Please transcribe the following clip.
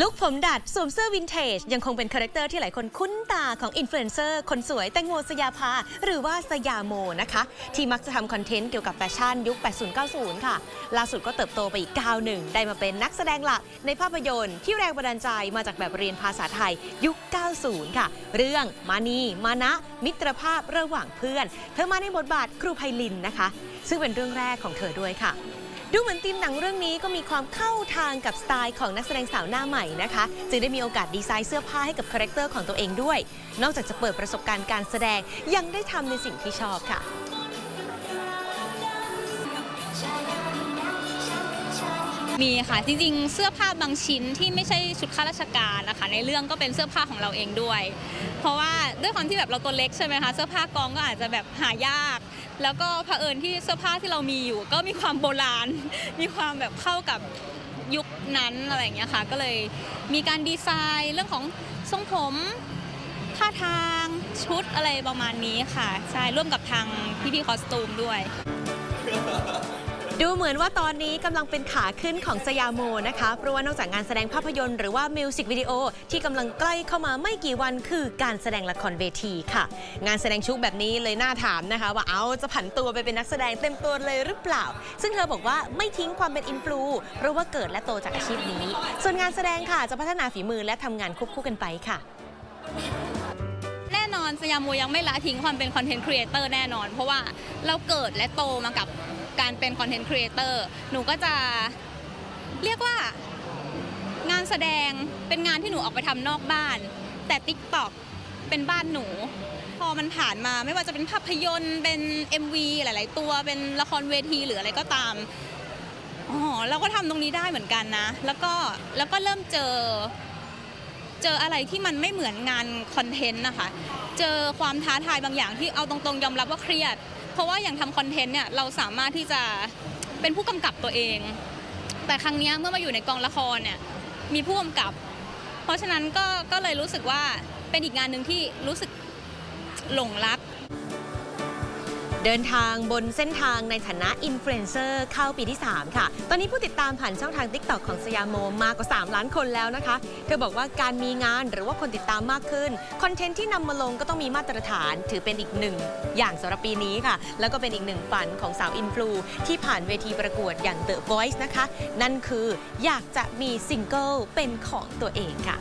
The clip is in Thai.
ลุคผมดัดสวมเสื้อวินเทจ ยังคงเป็นคาแรคเตอร์ที่หลายคนคุ้นตาของอินฟลูเอนเซอร์คนสวยแตงโมสยาภา หรือว่าสยามโมนะคะ ที่มักจะทำคอนเทนต์เกี่ยวกับแฟชั่นยุค 80-90 ค่ะ ล่าสุดก็เติบโตไปอีกก้าวหนึ่ง ได้มาเป็นนักแสดงหลักในภาพยนตร์ที่แรงบันดาลใจมาจากแบบเรียนภาษาไทยยุค 90 ค่ะ เรื่องมานีมานะ มิตรภาพระหว่างเพื่อน เธอมาในบทบาทครูไพลินนะคะ ซึ่งเป็นเรื่องแรกของเธอด้วยค่ะ ดูเหมือนทีมหนังเรื่องนี้ก็มีความเข้าทางกับสไตล์ของนักแสดงสาวหน้าใหม่นะคะ จึงได้มีโอกาสดีไซน์เสื้อผ้าให้กับคาแรคเตอร์ของตัวเองด้วย นอกจากจะเปิดประสบการณ์การแสดงยังได้ทำในสิ่งที่ชอบค่ะมีค่ะ จริงๆ เสื้อผ้าบางชิ้นที่ไม่ใช่ชุดข้าราชการนะคะ ในเรื่องก็เป็นเสื้อผ้าของเราเองด้วย เพราะว่าด้วยความที่แบบเราตัวเล็กใช่ไหมคะ เสื้อผ้ากองก็อาจจะแบบหายาก แล้วก็เผอิญที่เสื้อผ้าที่เรามีอยู่ ก็มีความโบราณ มีความแบบเข้ากับยุคนั้นอะไรอย่างเงี้ยค่ะ ก็เลยมีการดีไซน์เรื่องของทรงผมท่าทางชุดอะไรประมาณนี้ค่ะ ใช่ ร่วมกับทางพี่ๆคอสตูมด้วย ดูเหมือนว่าตอนนี้กำลังเป็นขาขึ้นของสยามโมนะคะ เพราะว่านอกจากงานแสดงภาพยนตร์หรือว่ามิวสิกวิดีโอที่กำลังใกล้เข้ามาไม่กี่วันคือการแสดงละครเวทีค่ะ งานแสดงชุกแบบนี้เลยน่าถามนะคะ ว่าเอาจะผันตัวไปเป็นนักแสดงเต็มตัวเลยหรือเปล่า ซึ่งเธอบอกว่าไม่ทิ้งความเป็นอินฟลูเพราะว่าเกิดและโตจากอาชีพนี้ ส่วนงานแสดงค่ะจะพัฒนาฝีมือและทำงานควบคู่กันไปค่ะแน่นอนสยามโมยังไม่ละทิ้งความเป็นคอนเทนต์ครีเอเตอร์แน่นอน เพราะว่าเราเกิดและโตมากับ การเป็นคอนเทนต์ครีเอเตอร์หนูก็จะเรียกว่างานแสดงเป็นงานที่หนูออกไปทำนอกบ้าน แต่ TikTok เป็นบ้านหนู พอมันผ่านมาไม่ว่าจะเป็นภาพยนตร์เป็น MV หลาย ๆ ตัวเป็นละครเวทีหรืออะไรก็ตามอ๋อเราก็ทำตรงนี้ได้เหมือนกันนะ แล้วก็แล้วก็เริ่มเจอ เจออะไรที่มันไม่เหมือนงานคอนเทนต์นะคะ เจอความท้าทายบางอย่างที่เอาตรงๆ ยอมรับว่าเครียด เพราะว่าอย่างทำคอนเทนต์เนี่ยเราสามารถที่จะเป็นผู้กำกับตัวเอง แต่ครั้งเนี้ยเมื่อมาอยู่ในกองละครเนี่ยมีผู้กำกับ เพราะฉะนั้นก็ก็เลยรู้สึกว่าเป็นอีกงานหนึ่งที่รู้สึกหลงรัก เดินทางบนเส้นทางในฐานะอินฟลูเอนเซอร์เข้าปีที่ 3 ค่ะ ตอนนี้ผู้ติดตามผ่านช่องทาง TikTok ของสยามโมมากกว่า 3 ล้านคนแล้วนะคะ เธอบอกว่าการมีงานหรือว่าคนติดตามมากขึ้น คอนเทนต์ที่นำมาลงก็ต้องมีมาตรฐาน ถือเป็นอีกหนึ่งอย่างสำหรับปีนี้ค่ะ แล้วก็เป็นอีกหนึ่งฝันของสาวอินฟลูที่ผ่านเวทีประกวดอย่าง The Voice นะคะ นั่นคืออยากจะมีซิงเกิลเป็นของตัวเองค่ะ